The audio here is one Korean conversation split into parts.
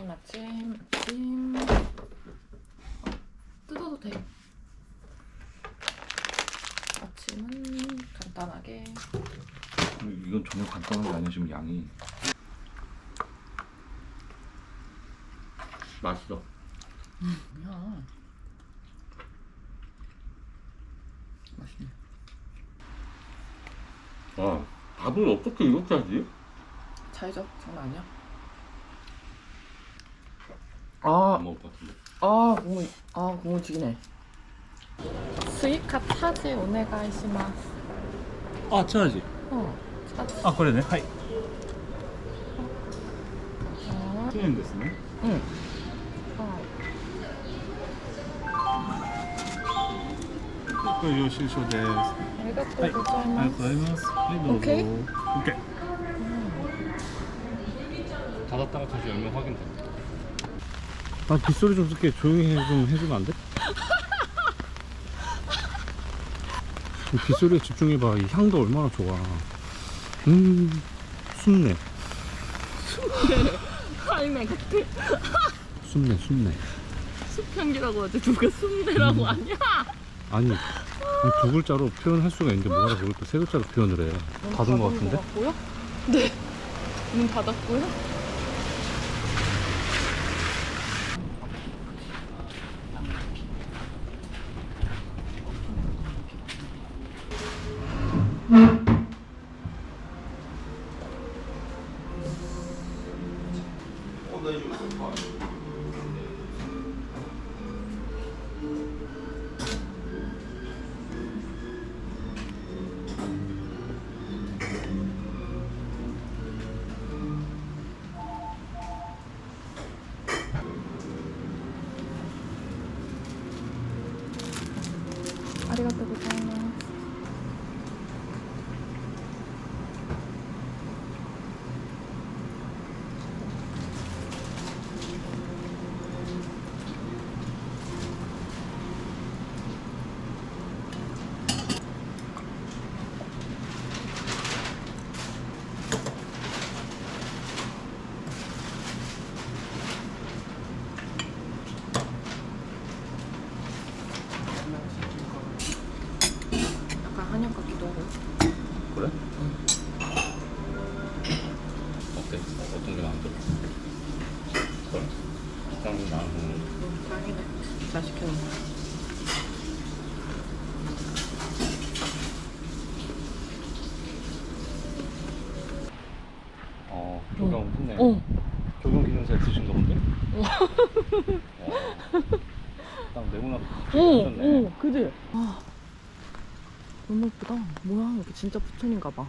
아침 아침 아침 어, 뜯어도 돼 아침은 간단하게 이건 전혀 간단한 게 아니야 지금 양이 맛있어 뭐야 맛있네 아 밥을 어떻게 이렇게 하지? 잘죠? 장난 아니야? 아아못봤는데아고무아고무지기네스위카차지오네가이 시마스아차지어차지 아。 うん。はい。ありがとうございます。ありがとうございます。はい、どうぞ。オッケー。オッ。ただただ数字を読みげん。 아, 빗소리 좀 쓸게. 조용히 해, 좀 해주면 안 돼? 이 빗소리에 집중해봐. 이 향도 얼마나 좋아. 음, 순내. 할매 같아. 순내, 순내. 수평기라고 하지. 누가 순대라고 하냐? 아니, 이두 글자로 표현할 수가 있는데 뭐하러 그걸 또 세 글자로 표현을 해. 닫은 것 같은데? 같고요? 네. 문 닫았고요? 아리가또 고자이마스. 약간 한약 같기도 하고. 그래? 어때? 어떤 게 마음에 들어? 그래? 짱구 나는 음, 다행이네. 잘 시켰네. 어 조경 했네 어. 조경 기능사 있으신가 본데? 어. 딱 네모나게 오, 오, 그지? 아, 너무 예쁘다. 뭐야, 이게 진짜 부천인가 봐.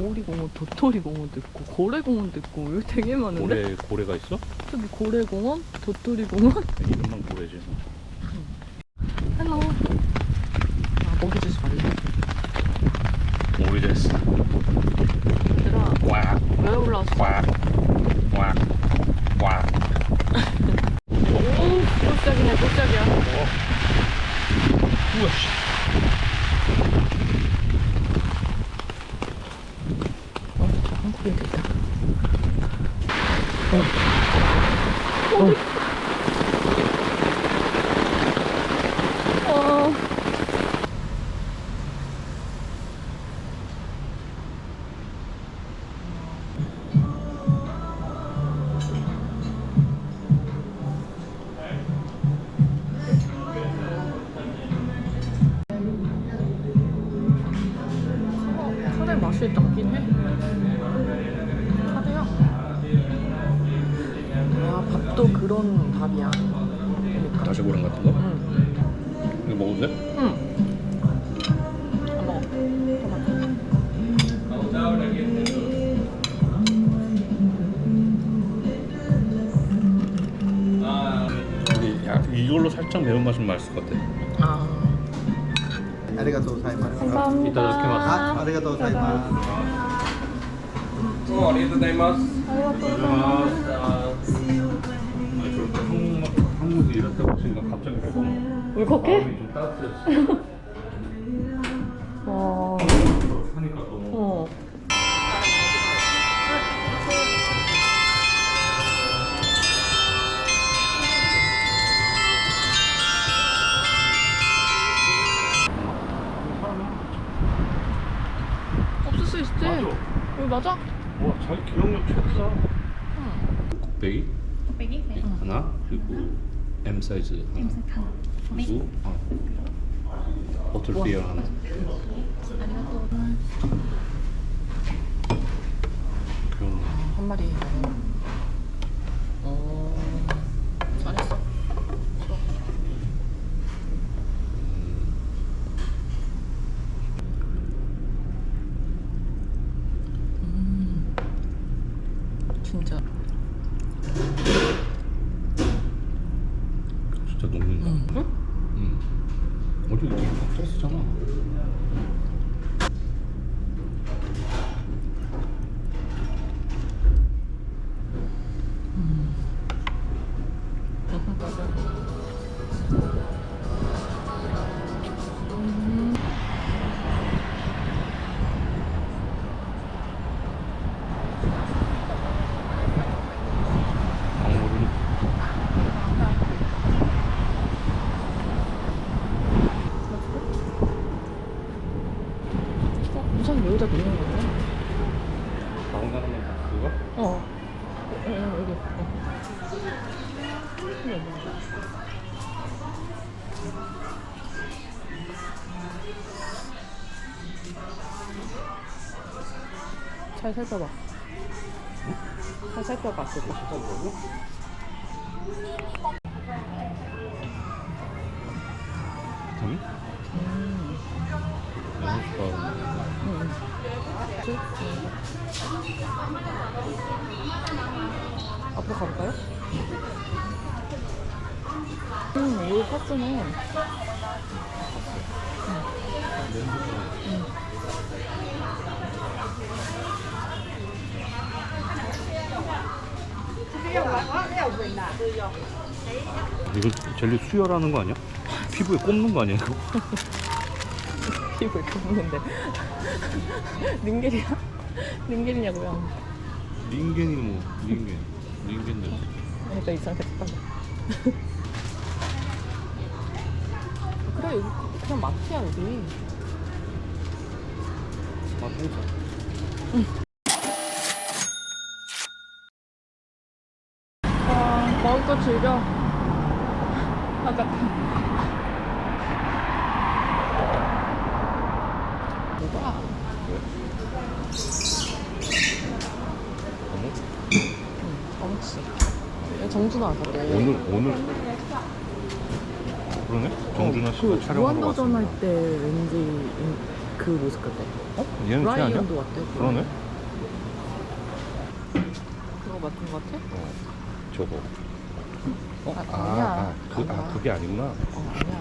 오리공원, 도토리공원도 있고, 고래공원도 있고, 여기 되게 많은데? 고래, 고래가 있어? 저기 고래공원, 도토리공원. 이름만 고래지 헬로. 아, 먹이 주지 말래. 오래됐어 얘들아, 꽉 왜 올라왔어? 꽉, 꽉, 꽉. 오, 꼴짝이네, 꼴짝이야. 우와, 씨. 어, 저 한국인도 있다. 어. 응, 밥이야. 그러니까. 다시 고랑 같은 거? 응. 이거 먹을래? 응. 이걸로 살짝 매운맛은 맛있을 것 같아. 아. ありがとうございます。 감사합니다. 이따가 あ、ありがとうございます。 하시니까 갑자기 울컥해? 마음이 좀 따뜻해졌어 와. 하니까 너무 어. 없을 수 있지. 맞아. 여기 맞아? 와 자기 기억력 최고다 곱빼기 빼기? 네. 하나 그리고 M 사이즈 하나. 그리고 아, 버틀피어 하나. 귀엽네 한 마리. 어. 잘했어. 좋아. 음. 진짜. 진짜 녹는다 응? 응? 어디 이렇게 꽉 찼었잖아 여기다 놓는 거야? 나온 사람은 다 그거? 어. 여기. 어. 잘 살펴봐. 잘 살펴봐. 그거. 응? 음. 연습가 응. 앞으로 가볼까요? 음, 이거 파스네. 이거 젤리 수혈하는 거 아니야? 피부에 꼽는 거 아니야 이거? 피부에 굽는데. 링겔이야? 링겔이냐고요? 링겐이 뭐 링겐 링겐 냄새 그러니까 이상하게 딱 그래 여기 그냥 마트야 여기 아 통사 와 먹을 거 즐겨 뭐가? 어묵? 응 어묵치 정준아 왔었대 오늘 오늘. 그러네? 정준하 씨가 그 촬영하러 무한도전 왔습니다. 할 때 왠지 인- 그 모습 같아. 어? 얘는 걔 아니야? 브라이언도 왔대 그러네. 그거 맡은 거 같아? 어 저거. 어? 아, 아, 아니야. 아, 그, 아 아니야. 그게 아니구나. 어 아니야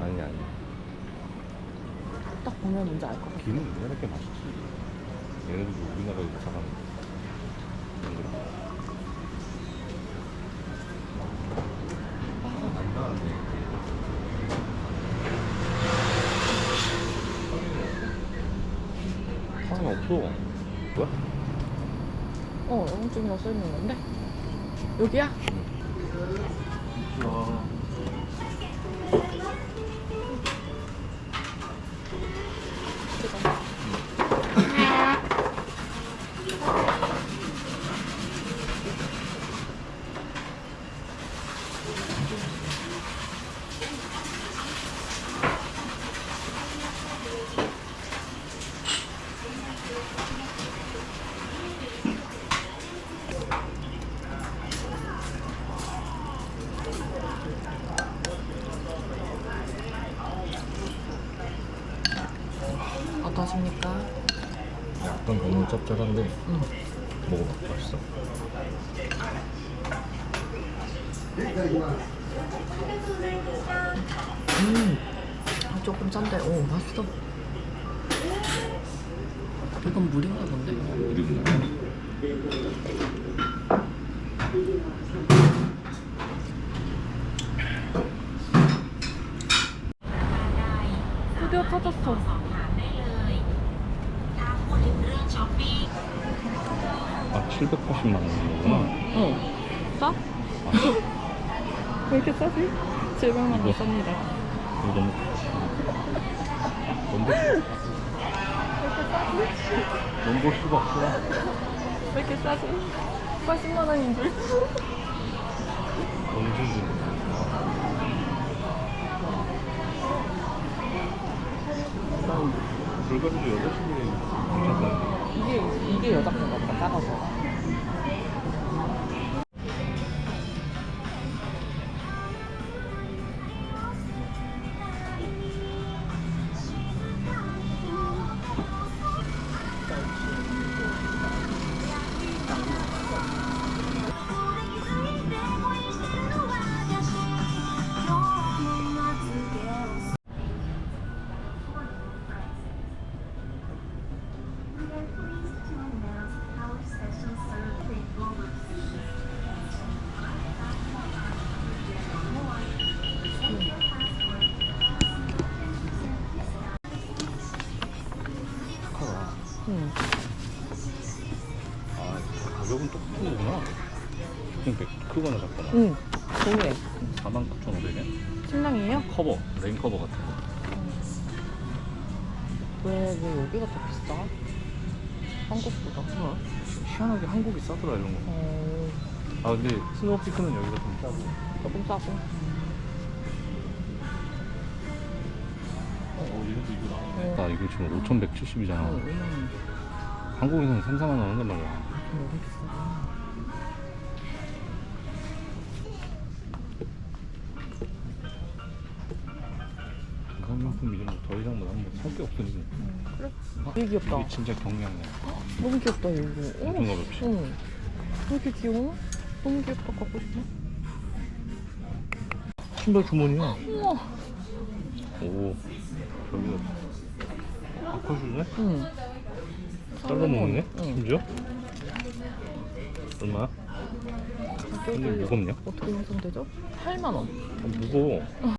아니 아니 딱 보면 뭔지 알 것 같아. 기는 왜 이렇게 맛있지? 얘네들도 우리나라에서 사가는 거 향이 없어 뭐야? 어 영국증이라 써있는 건데 여기야? 어떠십니까? 약간 너무 짭짤한데 응. 먹어봐 맛있어 음, 아, 조금 짠데, 오, 맛있어. 이건 물인가 본데? 우리 드디어 찾았어. 780만 원이구나. 어. 싸? 왜 이렇게 싸지? 700만 원 이거. 쌉니다. 이거 너무 넘볼 넘볼 수가 없어. 왜 이렇게 싸지? 80만 원인 줄. 힘들어. 불가리도 여자친구이 괜찮다. 이게, 이게 여자 건가 보다, 작아서. 응. 동해. 49,500엔? 신랑이에요? 커버, 레인 커버 같은 거. 왜, 왜 여기가 더 비싸? 한국보다. 어? 희한하게 한국이 싸더라, 이런 거. 어, 아, 근데 스노우피크는 여기가 좀 싸고. 조금 싸고. 어, 얘네도 이거 네. 나오네. 아, 이거 지금 5,170이잖아. 어, 음. 한국에서는 3, 4만 원 한단 말이야. 여기 비싸 되게 귀엽다. 이게 진짜 경량이야. 너무 귀엽다, 이거. 엄청 가볍지? 응. 왜 이렇게 귀여워? 너무 귀엽다, 갖고 싶어. 신발 주머니야. 우와. 오, 저기가 아쿠아슈즈네? 응. 잘라 먹네? 응. 심지어? 얼마야? 근데 무겁냐? 어떻게 형성되죠? 8만 원. 아, 무거워.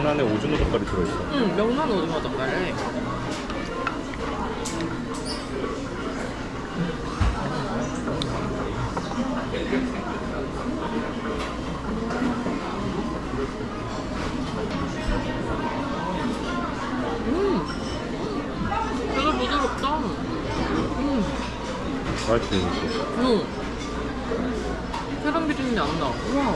명란에 오징어 젓갈이 들어있어. 응, 명란 오징어 젓갈에. 음, 되게 부드럽다. 음, 맛있어, 이거. 응. 계란 비린내 안 나. 우와.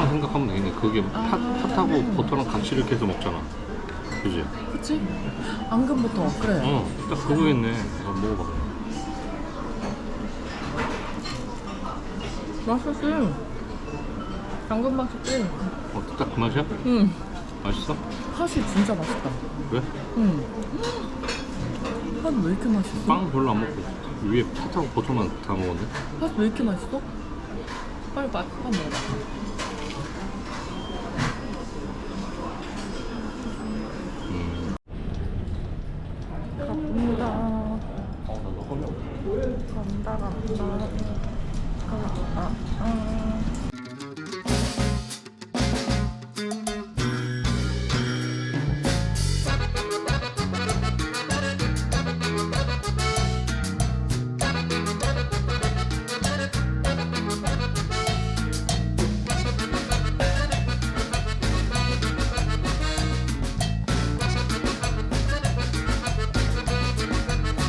음, 앙금빵 생각하면 되겠네. 그게 팥, 팥하고 버터랑 같이 이렇게 해서 먹잖아. 그지? 그치? 앙금부터 그래 어, 딱 그거겠네. 한번 먹어봐. 맛있지? 앙금 맛있지? 어, 딱 그 맛이야? 응 맛있어? 팥이 진짜 맛있다 그래? 응팥왜 이렇게 맛있어? 빵 별로 안 먹고 위에 팥하고 버터만 다 먹었네. 팥 왜 이렇게 맛있어? 빨리 맛, 팥 먹어봐 간다 간다. 간다. 아. 아.